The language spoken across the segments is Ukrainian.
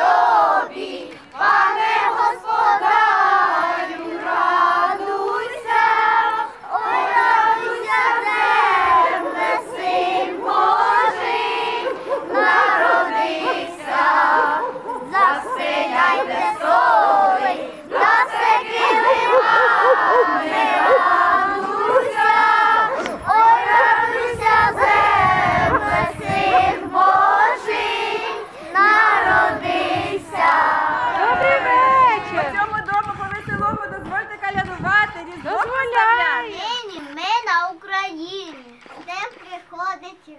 No!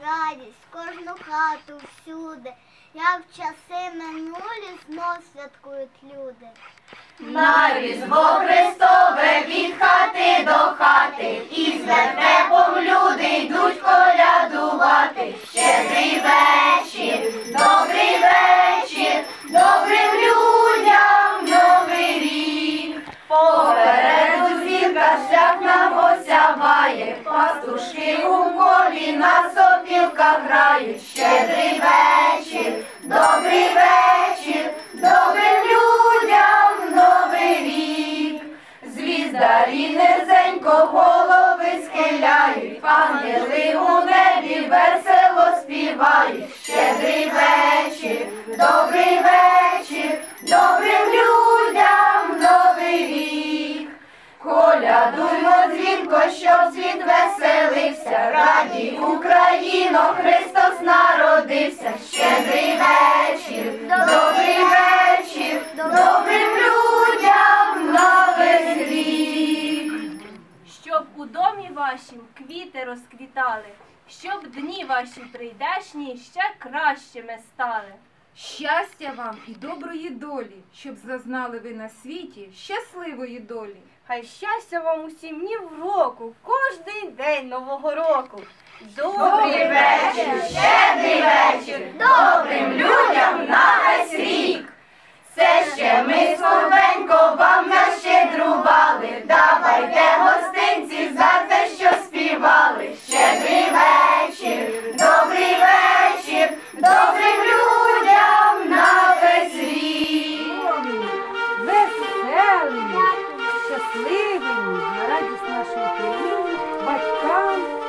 Радість, кожну хату всюди, як в часи минулі знов святкують люди. На різдво Христове від хати до хати, і з вертепом люди йдуть колядувати. Щедрий вечір, добрий вечір, добрим людям новий рік. Осяває, пастушки у полі на сопілках грають. Щедрий вечір, добрий вечір, добрим людям новий рік. Звіздарі низенько голови схиляють, ангели у небі весело співають. Щедрий вечір, добрий вечір, добрим Україно, Христос народився. Щедрий вечір, добрий вечір, добрим людям новий рік. Щоб у домі вашім квіти розквітали, щоб дні ваші прийдешні ще кращими стали. Щастя вам і доброї долі, щоб зазнали ви на світі щасливої долі. Хай щастя вам усім днів року, кожний день нового року. Добрий вечір, щедрий вечір, добрим людям на весь рік. Все ще ми словенько вам нащедрували, давайте гостинці за те, що співали. Щедрий вечір, добрий вечір, добрим людям на весь рік. Веселий, щасливий, радість нашої батькам.